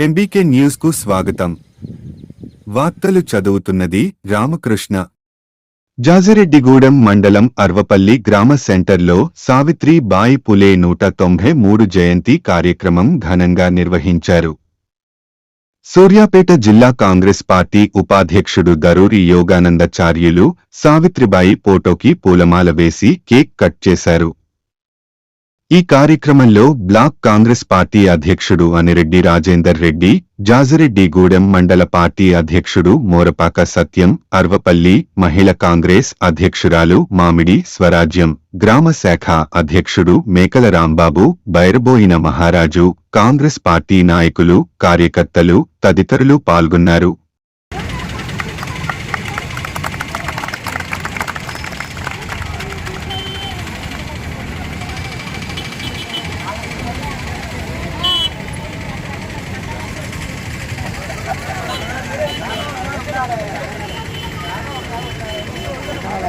MBK న్యూస్కు స్వాగతం. వార్తలు చదువుతున్నది రామకృష్ణ. జాజిరెడ్డిగూడెం మండలం అర్వపల్లి గ్రామ సెంటర్లో సావిత్రి బాయి పులే నూట తొంభై మూడు జయంతి కార్యక్రమం ఘనంగా నిర్వహించారు. సూర్యాపేట జిల్లా కాంగ్రెస్ పార్టీ ఉపాధ్యక్షుడు దరూరి యోగానందాచార్యులు సావిత్రిబాయి ఫోటోకి పూలమాల వేసి కేక్ కట్ చేశారు. ఈ కార్యక్రమంలో బ్లాక్ కాంగ్రెస్ పార్టీ అధ్యక్షుడు అనిరెడ్డి రాజేందర్ రెడ్డి జాజిరెడ్డిగూడెం మండల పార్టీ అధ్యక్షుడు మోరపాక సత్యం అర్వపల్లి మహిళ కాంగ్రెస్ అధ్యక్షురాలు మామిడి స్వరాజ్యం గ్రామ శాఖ అధ్యక్షుడు మేకల రాంబాబు బైరబోయిన మహారాజు కాంగ్రెస్ పార్టీ నాయకులు కార్యకర్తలు తదితరులు పాల్గొన్నారు.